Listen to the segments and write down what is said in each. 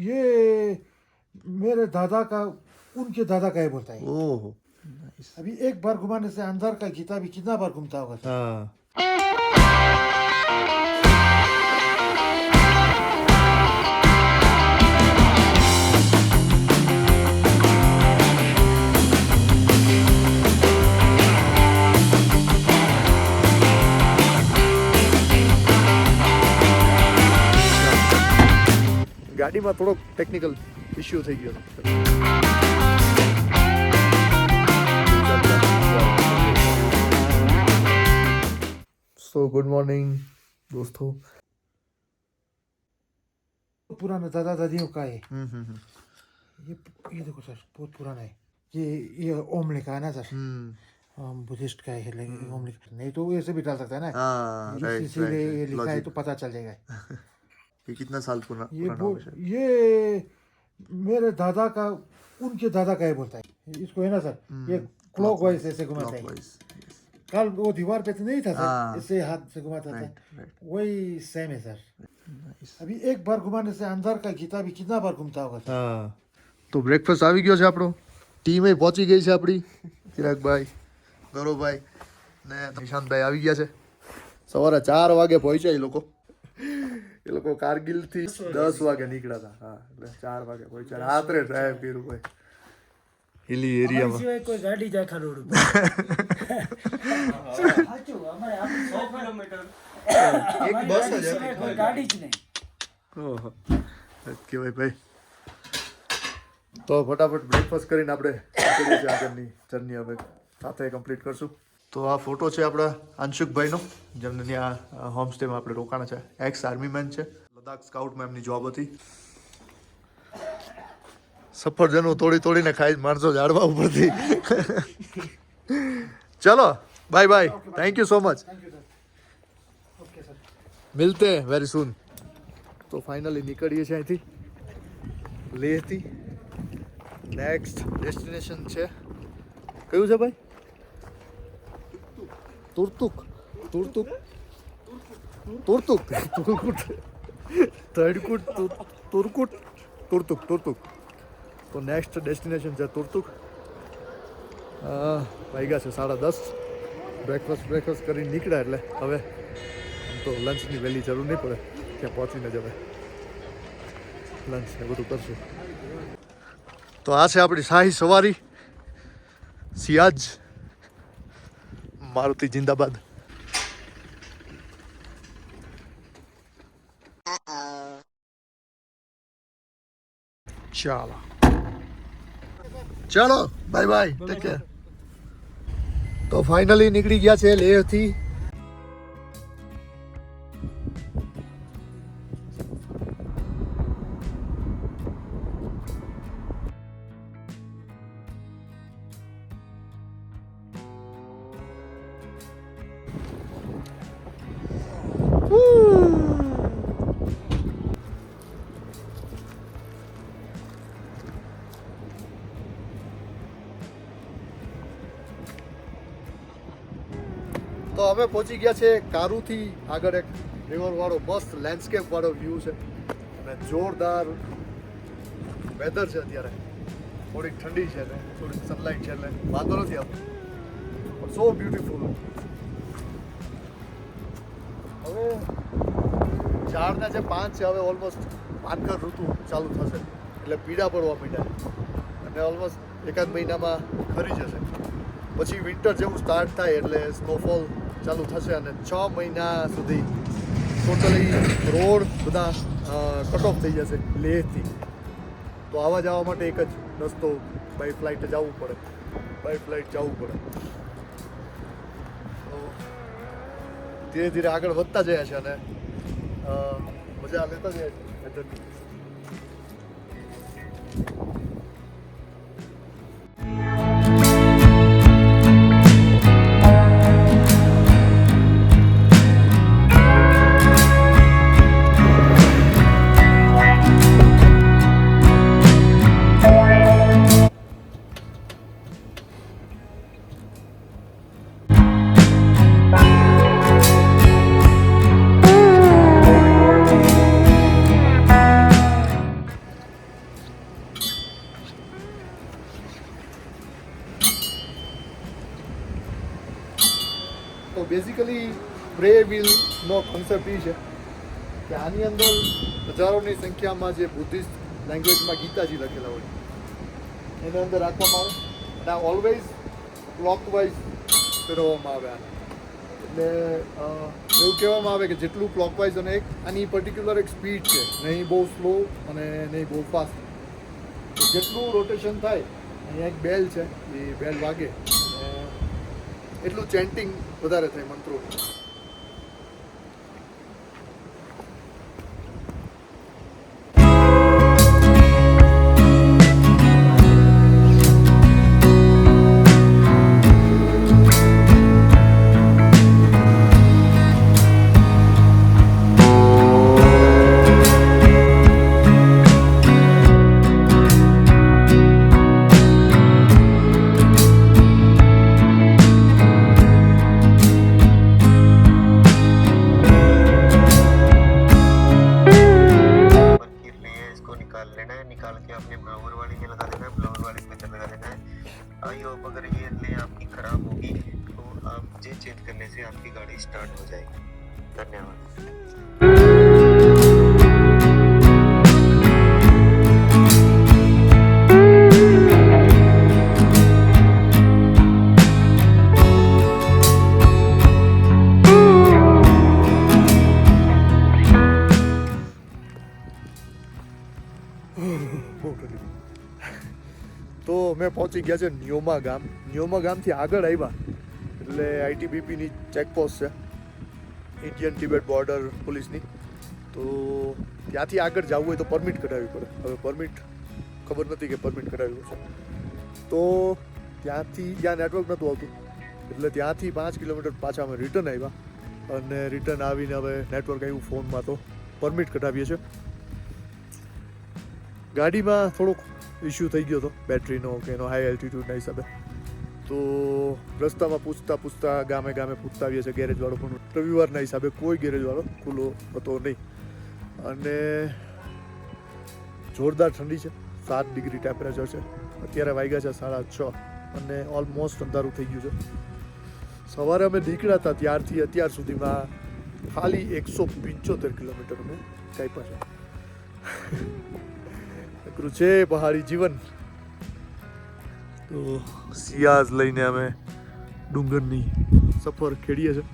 ये मेरे दादा का उनके दादा का ही बोलता है। ओहो। अभी एक बार घुमाने से अंदर का गीता भी कितना बार घूमता होगा? सर? ગાડીમાં થોડોક ટેકનિકલ ઇશ્યુ થઈ ગયો સો ગુડ મોર્નિંગ દોસ્તો पुराना दादा दादियों का है હમ હમ હમ ये ये देखो सर बहुत पुराना है ये ये ओम लिखा है ना सर હમ बुद्धिस्ट का है लेकिन ओम लिखा नहीं तो ऐसे भी डाल सकता है ना हाँ इस- राइट इसीलिए ये राइट लिखा है लॉजिक तो पता चल जाएगा ये कितना साल पुरा ये पुराना वो होगा शायद? ये मेरे दादा का उनके दादा का ही बोलता है इसको है ना सर ये क्लॉक वाइज ऐसे घुमाता है Clockwise, yes. कल वो दीवार पे तो नहीं था हाँ। सर इससे हाथ से घुमाता Right, था right. वही सेम है सर Nice. अभी एक बार घुमाने से अंदर का गीता भी कितना बार घूमता होगा सर હા તો બ્રેકફાસ્ટ આવી ગયો છે આપણો ટીમે પહોંચી ગઈ છે આપણી ચિરાગભાઈ ગૌરવભાઈ ને નિશાંતભાઈ આવી ગયા છે સવારે ચાર વાગે પહોંચ્યા એ લોકો એ લોકો કારગિલથી દસ વાગે નીકળ્યા. હતા. હા એટલે ચાર વાગે પહોંચ્યા રાત્રે ડ્રાઈવ કર્યું ભાઈ હિલી એરિયામાં. સિવાય કોઈ ગાડી જાય ખા રોડ સાચું. અમારે આપણી સો કિલોમીટર. એક બસ જ હતી. કોઈ ગાડી જ નહીં. ઓહો. કહેવાય ભાઈ. તો ફટાફટ બ્રેકફાસ્ટ કરીને આપણે આગળની જર્ની હવે. સાથે કમ્પ્લીટ કરશું. તો આ ફોટો છે આપણા અંશુકભાઈનો, જેમને ત્યાં હોમસ્ટેમાં આપણે રોકાણ છે. એક્સ આર્મી મેન છે. લદ્દાખ સ્કાઉટમાં એમની જોબ હતી. સફરજનો તોડી તોડીને ખાઈ માણસો ઝાડવા ઉપરથી. ચલો bye bye thank you so much મિલતે very soon તો ફાઇનલી નીકળીએ છીએ અહીંથી. લેહથી. નેક્સ્ટ ડેસ્ટિનેશન છે. કયું છે ભાઈ? તુર્તુક તુર્તુક તુર્તુક તુરકુટ તડકુટ તુર- તુરકુટ તુર્તુક તુર્તુક તો નેક્સ્ટ ડેસ્ટિનેશન છે તુર્તુક અ, વાગ્યા છે સાડા દસ બ્રેકફાસ્ટ બ્રેકફાસ્ટ કરીને નીકળ્યા એટલે હવે આમ તો લંચની વહેલી જરૂર નહીં પડે ત્યાં પહોંચીને જ હવે લંચ ને બધું કરશું। તો આ છે આપણી શાહી સવારી સિયાજ મારુતિ જિંદાબાદ. ચાલો. ચાલો બાય બાય ટેક કેર તો ફાઇનલી નીકળી ગયા છે લેહથી. તો અમે પહોંચી ગયા છે કારુથી આગળ એક રિવરવાળો મસ્ત લેન્ડસ્કેપવાળો વ્યૂ છે. અને જોરદાર વેધર છે અત્યારે. થોડીક ઠંડી છે ને થોડીક સનલાઇટ છે એટલે, વાંધો નથી આવતો પણ સો બ્યુટીફુલ હવે ઝાડના જે પાન છે, હવે ઓલમોસ્ટ પાનકર ઋતુ ચાલુ થશે. એટલે પીડા પડવા માંડ્યા. અને ઓલમોસ્ટ એકાદ મહિનામાં ખરી જશે. પછી વિન્ટર જેવું સ્ટાર્ટ થાય એટલે સ્નોફોલ ચાલુ થશે અને છ મહિના સુધી ટોટલી રોડ બધા કટ ઓફ થઈ જશે લેહથી. તો આવવા જવા માટે એક જ રસ્તો બાય ફ્લાઇટ જવું પડે. બાય ફ્લાઇટ જવું પડે. તો ધીરે ધીરે આગળ વધતા જયા છે અને મજા લેતા જાય છે. Weather-ની. બેઝિકલી પ્રે વિલનો કોન્સેપ્ટ એ છે કે આની અંદર હજારોની સંખ્યામાં જે બુદ્ધિસ્ટ લેંગ્વેજમાં ગીતાજી લખેલા હોય. એની અંદર રાખવામાં આવે અને આ ઓલવેઝ ક્લોકવાઇઝ ફેરવવામાં આવે આને. એટલે એવું કહેવામાં આવે કે જેટલું ક્લોકવાઇઝ અને એક આની પર્ટિક્યુલર એક સ્પીડ છે. નહીં બહુ સ્લો અને નહીં બહુ ફાસ્ટ તો જેટલું રોટેશન થાય, અહીંયા એક બેલ છે, એ બેલ વાગે. એટલું ચેન્ટિંગ વધારે થાય મંત્રો आई होप अगर ये ले आपकी खराब होगी तो आप ये चेंज करने से आपकी गाड़ी स्टार्ट हो जाएगी धन्यवाद અમે પહોંચી ગયા છે ન્યોમા ગામ. ન્યોમા ગામથી આગળ આવ્યા. એટલે આઈટીબીપીની ચેકપોસ્ટ છે. ઇન્ડિયન તિબેટ બોર્ડર પોલીસની તો ત્યાંથી આગળ જવું હોય તો પરમિટ કઢાવવી પડે. હવે પરમિટ ખબર નથી કે પરમિટ કઢાવ્યું છે. તો ત્યાંથી, ત્યાં નેટવર્ક નહોતું આવતું. એટલે ત્યાંથી પાંચ કિલોમીટર પાછા અમે રિટર્ન આવ્યા. અને રિટર્ન આવીને હવે નેટવર્ક આવ્યું ફોનમાં તો. પરમિટ કઢાવીએ છીએ. ગાડીમાં થોડોક ઇશ્યુ થઈ ગયો હતો બેટરીનો કે એનો હાઈ એલ્ટિટ્યૂડના હિસાબે. તો રસ્તામાં પૂછતા પૂછતા ગામે ગામે પૂછતા આવીએ છીએ ગેરેજવાળો પણ રવિવારના હિસાબે કોઈ ગેરેજવાળો ખુલ્લો હતો નહીં. અને જોરદાર ઠંડી છે. સાત ડિગ્રી ટેમ્પરેચર છે. અત્યારે વાગ્યા છે સાડા છ અને ઓલમોસ્ટ અંધારું થઈ ગયું છે. સવારે અમે નીકળ્યા હતા ત્યારથી અત્યાર સુધીમાં ખાલી એકસો પંચોતેર કિલોમીટર અમે કાપ્યા છે. અઘરું છે પહાડી જીવન. તો સિયાઝ લઈને અમે ડુંગરની સફર ખેડીએ છીએ.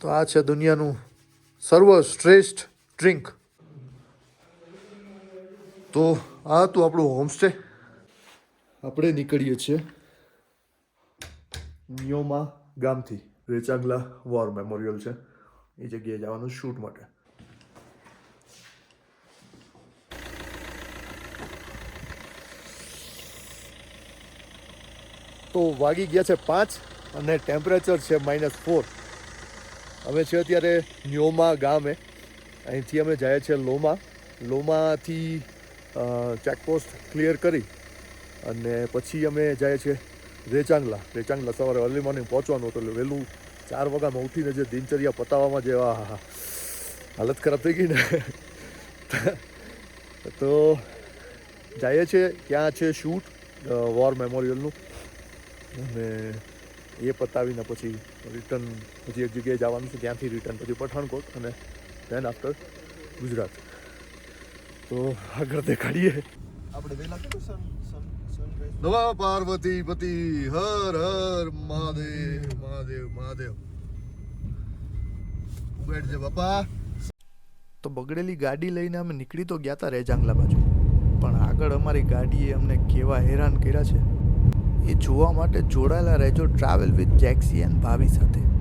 તો આ છે દુનિયાનું સર્વશ્રેષ્ઠ ડ્રિંક. તો આ હતું આપણું હોમસ્ટે આપણે નીકળીએ છીએ નિયોમા ગામથી. રેચાંગલા વોર મેમોરિયલ છે. એ જગ્યાએ જવાનું શૂટ માટે. તો વાગી ગયા છે પાંચ અને ટેમ્પરેચર છે માઇનસ ફોર અમે છે અત્યારે ન્યોમા ગામે. અહીંથી અમે જઈએ છીએ લોમા. લોમાથી ચેકપોસ્ટ ક્લિયર કરી અને પછી અમે જાય છે રેચાંગલા. રેચાંગલા સવારે અર્લી મોર્નિંગ પહોંચવાનું હતું એટલે વહેલું ચાર વાગ્યામાં ઉઠીને જે દિનચર્યા પતાવવામાં જે હાલત ખરાબ થઈ ગઈ ને. તો જઈએ છે ક્યાં છે શૂટ વોર મેમોરિયલનું અને એ પતાવીને પછી રિટર્ન પછી એક જગ્યાએ જવાનું છે ત્યાંથી રિટર્ન પછી પઠાણકોટ અને દેન આફ્ટર ગુજરાત. તો આગળ દેખાડીએ. આપણે વેલા કેટલું સન સન સનરાઈઝ નવા પાર્વતી પતિ હર હર મહાદેવ મહાદેવ મહાદેવ. બેઠ બાપા. તો બગડેલી ગાડી લઈને અમે નીકળી તો ગયા હતા રેજાંગલા બાજુ. પણ આગળ અમારી ગાડીએ અમને કેવા હેરાન કર્યા છે. એ જોવા માટે જોડાયેલા રહેજો ટ્રાવેલ વિથ જેક્સી એન્ડ ભાવી સાથે.